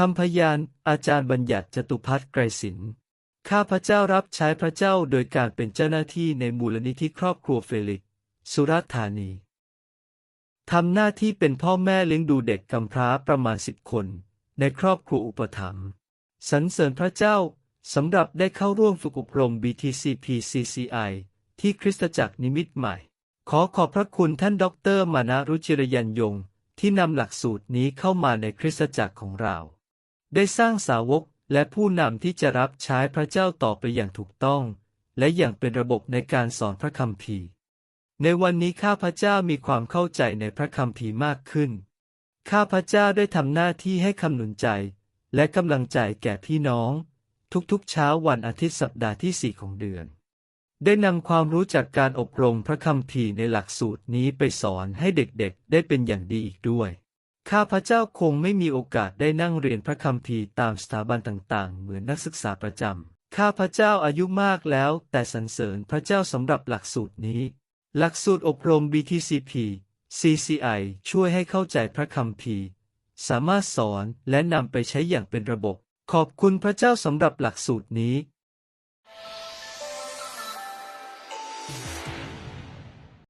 คำพยาน อาจารย์บัญญัติจตุพัฒน์ไกรศิลป์ข้าพเจ้ารับใช้พระเจ้าโดยการเป็นเจ้าหน้าที่ในมูลนิธิครอบครัวเฟลิกซ์สุราษฎร์ธานี ทำหน้าที่เป็นพ่อแม่เลี้ยงดูเด็กกำพร้าประมาณสิบคน ในครอบครัวอุปถัมภ์สรรเสริญพระเจ้าสำหรับได้เข้าร่วมฝึกอบรม BTCP CCI ที่คริสตจักรนิมิตใหม่ ขอขอบพระคุณท่านดอกเตอรมานะรุจิรยันยง ที่นำหลักสูตรนี้เข้ามาในคริสตจักรของเรา ได้สร้างสาวกและผู้นำที่จะรับใช้พระเจ้าต่อไปอย่างถูกต้อง และอย่างเป็นระบบในการสอนพระคัมภีร์ ในวันนี้ข้าพระเจ้ามีความเข้าใจในพระคัมภีร์มากขึ้น ข้าพระเจ้าได้ทำหน้าที่ให้คำหนุนใจ และกำลังใจแก่พี่น้อง ทุกๆเช้าวันอาทิตย์สัปดาห์ที่สี่ของเดือน ได้นำความรู้จากการอบรมพระคัมภีร์ในหลักสูตรนี้ไปสอนให้เด็กๆ ได้เป็นอย่างดีอีกด้วย ข้าพเจ้าคงไม่มีโอกาสได้นั่งเรียนพระคัมภีร์ตามสถาบันต่างๆ เหมือนนักศึกษาประจำ ข้าพเจ้าอายุมากแล้ว แต่สรรเสริญพระเจ้าสำหรับหลักสูตรนี้ หลักสูตรอบรม BTCP CCI ช่วยให้เข้าใจพระคัมภีร์ สามารถสอนและนำไปใช้อย่างเป็นระบบ ขอบคุณพระเจ้าสำหรับหลักสูตรนี้